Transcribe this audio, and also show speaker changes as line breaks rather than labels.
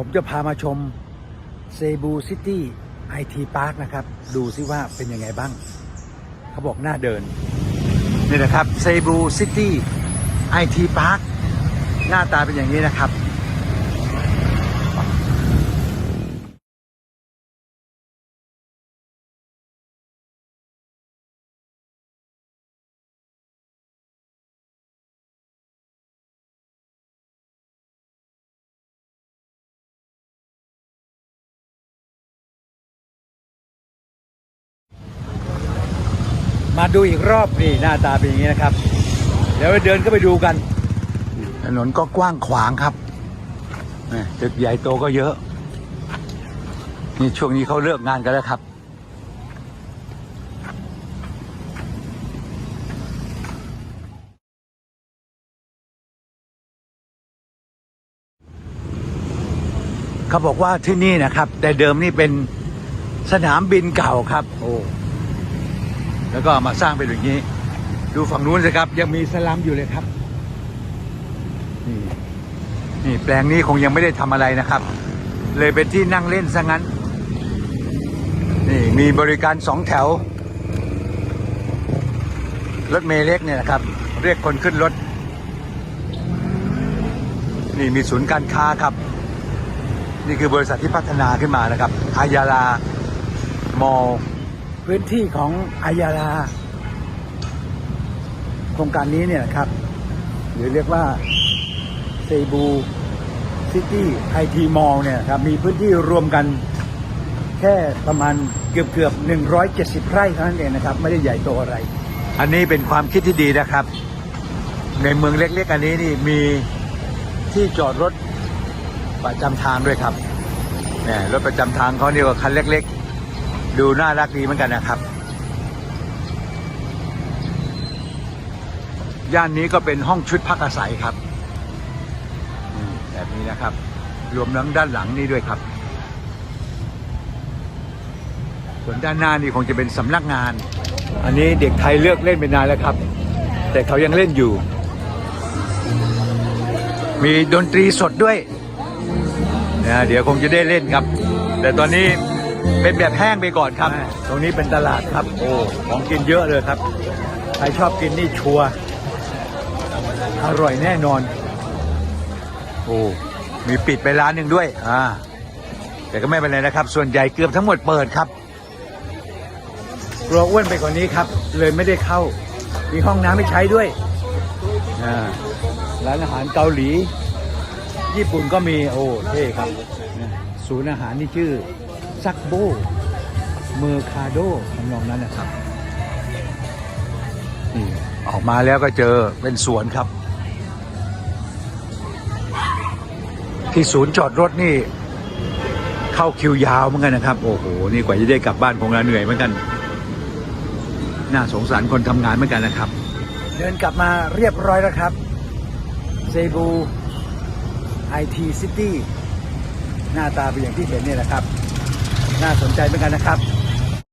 ผมจะพามาชมเซบูซิตี้ไอทีพาร์คนะครับ ดูซิว่าเป็นยังไงบ้าง เขาบอกหน้าเดิน นี่นะครับเซบูซิตี้ไอทีพาร์คหน้าตาเป็นอย่างนี้นะครับ มาดูอีกรอบนี่หน้าตาเป็นอย่างนี้นะครับ เดี๋ยวไปเดินก็ไปดูกัน ถนนก็กว้างขวางครับตึกใหญ่โตก็เยอะ นี่ช่วงนี้เขาเลิกงานกันแล้วครับ เขาบอกว่าที่นี่นะครับ แต่เดิมนี่เป็นสนามบินเก่าครับ โอ้ แล้วก็มาสร้างเป็นอย่างนี้ ดูฝั่งนู้นสิครับ ยังมีสลัมอยู่เลยครับ นี่นี่แปลงนี้คงยังไม่ได้ทำอะไรนะครับ เลยเป็นที่นั่งเล่นซะงั้น นี่มีบริการสองแถว รถเมล์เล็กเนี่ยนะครับ เรียกคนขึ้นรถ นี่มีศูนย์การค้าครับ นี่คือบริษัทที่พัฒนาขึ้นมานะครับอายาลามอล พื้นที่ของอายาลาโครงการนี้เนี่ยครับ หรือเรียกว่าเซบูซิตี้ไอทีมอลเนี่ยครับมีพื้นที่รวมกันแค่ประมาณเกือบเกือบ170 ไร่เท่านั้นเองนะครับ ไม่ได้ใหญ่โตอะไร อันนี้เป็นความคิดที่ดีนะครับ ในเมืองเล็กๆอันนี้นี่มีที่จอดรถประจำทางด้วยครับเนี่ยรถประจำทางเขาเนี่ยก็คันเล็ก ๆ ดูน่ารักดีเหมือนกันนะครับ ย่านนี้ก็เป็นห้องชุดพักอาศัยครับแบบนี้นะครับ รวมทั้งด้านหลังนี่ด้วยครับ ส่วนด้านหน้านี่คงจะเป็นสำนักงาน อันนี้เด็กไทยเลือกเล่นไปนานแล้วครับ แต่เขายังเล่นอยู่ มีดนตรีสดด้วยนะเดี๋ยวคงจะได้เล่นครับ แต่ตอนนี้ เป็นแบบแห้งไปก่อนครับ ตรงนี้เป็นตลาดครับ โอ้ ของกินเยอะเลยครับ ใครชอบกินนี่ชัวร์อร่อยแน่นอน โอ้ มีปิดไปร้านหนึ่งด้วย อ่า แต่ก็ไม่เป็นไรนะครับ ส่วนใหญ่เกือบทั้งหมดเปิดครับกลัวอ้วนไปกว่านี้ครับ เลยไม่ได้เข้า มีห้องน้ำให้ใช้ด้วย อ่า ร้านอาหารเกาหลี ญี่ปุ่นก็มี โอ้ เท่ครับนะศูนย์อาหารนี่ชื่อ ซักโบเมอร์คาโดทำนองนั้นนะครับนี่ออกมาแล้วก็เจอเป็นสวนครับ ที่ศูนย์จอดรถนี่ เข้าคิวยาวเหมือนกันนะครับ โอ้โหนี่กว่าจะได้กลับบ้านคงละเหนื่อยเหมือนกันน่าสงสารคนทำงานเหมือนกันนะครับ เดินกลับมาเรียบร้อยแล้วครับเซบู IT City หน้าตาเป็นอย่างที่เห็นเนี่ยแหละครับ น่าสนใจเหมือนกันนะครับ